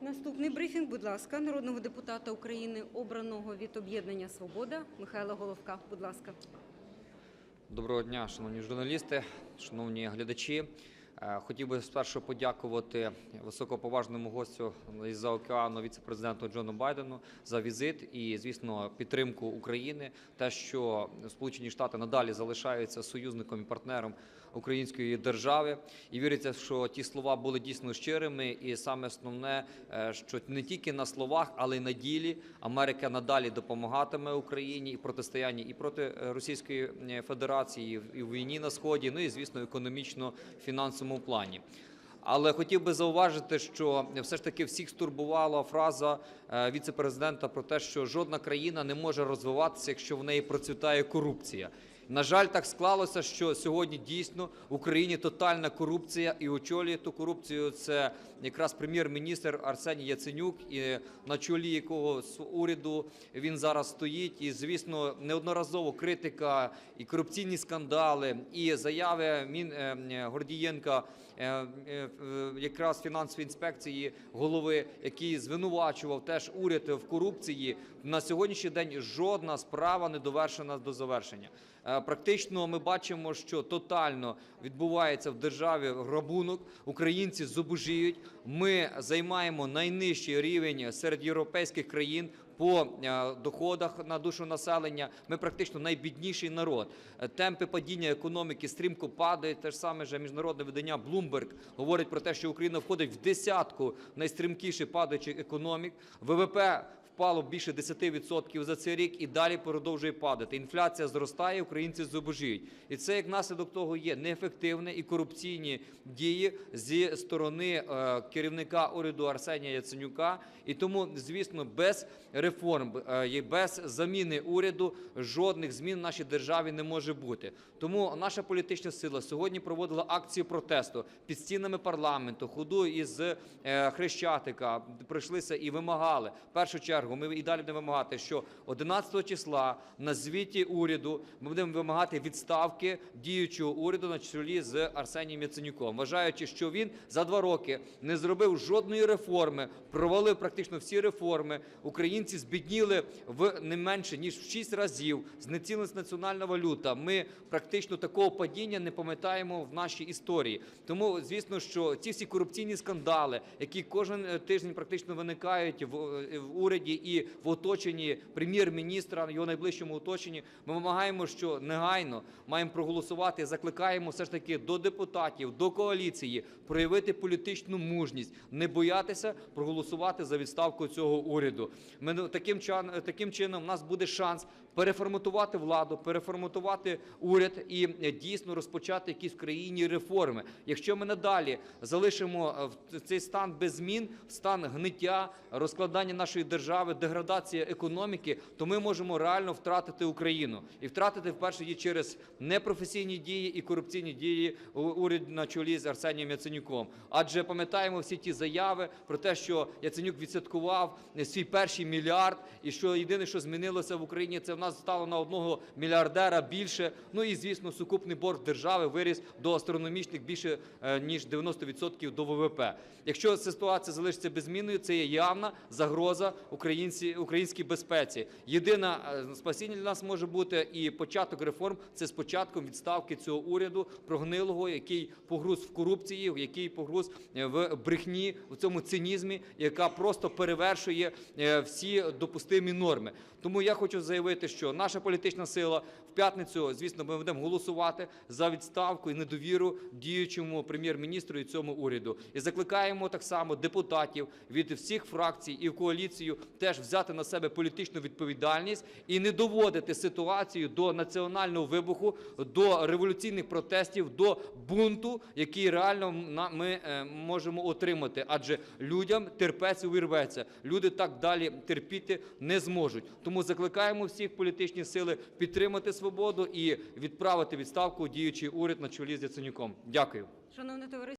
Наступний брифінг, будь ласка, народного депутата України, обраного від об'єднання Свобода Михайла Головка. Будь ласка. Доброго дня, шановні журналісти, шановні глядачі. Е, Хотів би спершу подякувати високоповажному гостю із-за океану віце-президенту Джону Байдену за візит і, звісно, підтримку України. Те, що Сполучені Штати надалі залишаються союзником і партнером української держави, і віриться, що ті слова були дійсно щирими. І саме основне, е, що не тільки на словах, але й на ділі Америка надалі допомагатиме Україні і протистоянні і проти Російської е, Федерації, і в- війні на сході, ну і звісно, економічно фінансовому плані. Але хотів би зауважити, що все ж таки всіх стурбувала фраза віцепрезидента про те, що жодна країна не може розвиватися, якщо в неї процвітає корупція. На жаль, так склалося, що сьогодні дійсно в Україні тотальна корупція, і очолює ту корупцію це якраз прем'єр-міністр Арсеній Яценюк, і на чолі якого уряду він зараз стоїть. І звісно, неодноразово критика і корупційні скандали, і заяви Мін е, е, Гордієнка, е, якраз фінансової інспекції голови, який звинувачував теж уряд в корупції. На сьогоднішній день жодна справа не довершена до завершення. Е, Практично ми бачимо, що тотально відбувається в державі грабунок. Українці зубожіють. Ми займаємо найнижчий рівень серед європейських країн. По е, доходах на душу населення ми практично найбідніший народ. Е, Темпи падіння економіки стрімко падають. Те ж саме же міжнародне видання Bloomberg говорить про те, що Україна входить в десятку найстрімкіше падаючих економік. ВВП впало більше 10% за цей рік і далі продовжує падати. Інфляція зростає, українці зубожіють. І це як наслідок того є неефективне і корупційні дії зі сторони е, керівника уряду Арсенія Яценюка. І тому, звісно, без реформ е, і без заміни уряду жодних змін в нашій державі не може бути. Тому наша політична сила сьогодні проводила акцію протесту під стінами парламенту, ходу із е, Хрещатика, прийшлися і вимагали. В першу чергу ми і далі будемо вимагати, що 11 числа на звіті уряду ми будемо вимагати відставки діючого уряду на чолі з Арсенієм Яценюком, вважаючи, що він за два роки не зробив жодної реформи, провалив практично всі реформи. Українці збідніли в не менше ніж в 6 разів. Знецілилась національна валюта. Ми практично такого падіння не пам'ятаємо в нашій історії. Тому, звісно, що ці всі корупційні скандали, які кожен е, тиждень практично виникають в, е, в уряді і в оточенні прем'єр-міністра, його найближчому оточенні, ми вимагаємо, що негайно маємо проголосувати. Закликаємо все ж таки до депутатів, до коаліції проявити політичну мужність, не боятися проголосувати за відставку цього уряду. Ми таким таким чином у нас буде шанс переформатувати владу, переформатувати уряд і е, дійсно розпочати якісь в країні реформи. Якщо ми надалі залишимо е, цей стан без змін, стан гниття, розкладання нашої держави, деградація економіки, то ми можемо реально втратити Україну і втратити вперше її через непрофесійні дії і корупційні дії у- уряду на чолі з Арсенієм Яценюком. Адже пам'ятаємо всі ті заяви про те, що Яценюк відсвяткував свій перший мільярд, і що єдине, що змінилося в Україні, це в нас стало на одного мільярдера більше. Ну і звісно, сукупний борг держави виріс до астрономічних більше е, ніж 90% до ВВП. Якщо ситуація залишиться беззмінною, це є явна загроза українці, українській безпеці. Єдина е, спасіння для нас може бути і початок реформ це з початком відставки цього уряду прогнилого, який погруз в корупції, який погруз е, в брехні, в цьому цинізмі, яка просто перевершує е, всі допустимі норми. Тому я хочу заявити, що наша політична сила в п'ятницю, звісно, ми будемо голосувати за відставку і недовіру діючому прем'єр-міністру і цьому уряду. І закликаємо так само депутатів від всіх фракцій і в коаліцію теж взяти на себе політичну відповідальність і не доводити ситуацію до національного вибуху, до революційних протестів, до бунту, який реально ми е, можемо отримати. Адже людям терпець увірветься. Люди так далі терпіти не зможуть. Тому закликаємо всіх політичні сили підтримати свободу і відправити відставку діючий уряд на чолі з Яценюком. Дякую. Шановне товариство.